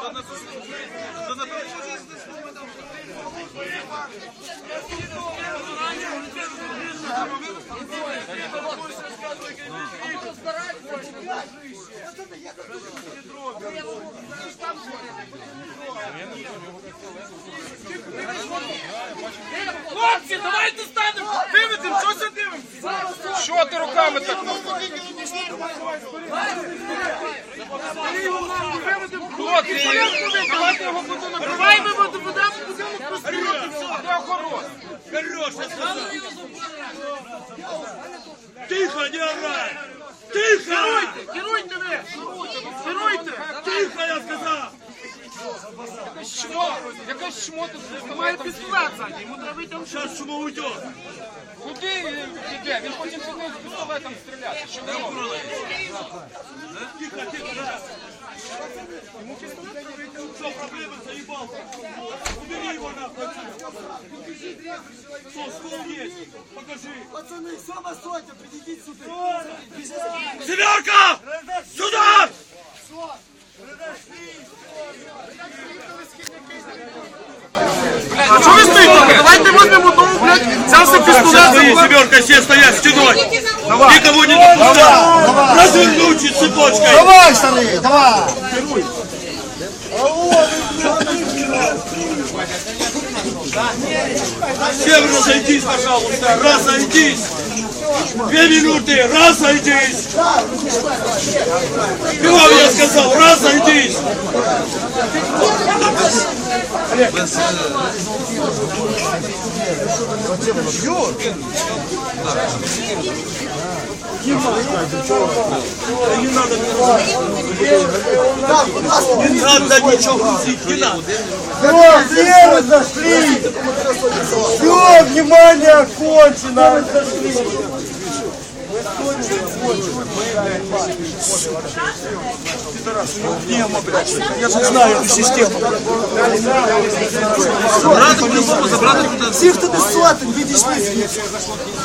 Да на то, что... Да на то, что... Хлопці, давайте ти руками так? Хлопці, давайте його будемо. Давай ми будемо будемо пострілити все, де охорона. Тихо, не орай! Тихо! Чмо? Якась чмо тут має пістолет ззаді, йому треба витягнути. Сейчас чому уйдет? Куди він піде? Він потім буде з пістолетом стріляти. Що ви робите? Тихо, тихо, да. Что, проблема, заебал? Убери его нахуй! Что, ствол есть? Покажи! Пацаны, все на сотню, придите сюда. Семерка! Сюда! А Смотри, семерка, все стоят стеной! Никого не допускать! Развернуть цепочкой! Давай, старые, давай. Всем разойдись, пожалуйста! Разойдись! Две минуты! Разойдись! Бегом, я сказал! Разойдись! Не надо грузить, не надо! Все, все зашли. Все, внимание, окончено. Вы зашли. Я же знаю эту систему. Забрати по-любому, забрати туди. Всіх туди сотень, відійшли звідси.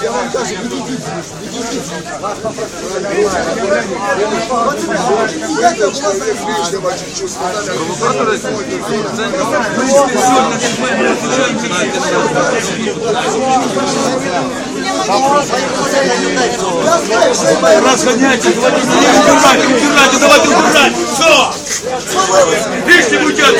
Я вам кажу, відійдіть. Разгоняйте, давайте убирать, убирать, давайте убирать! Все! Лишним уйдет!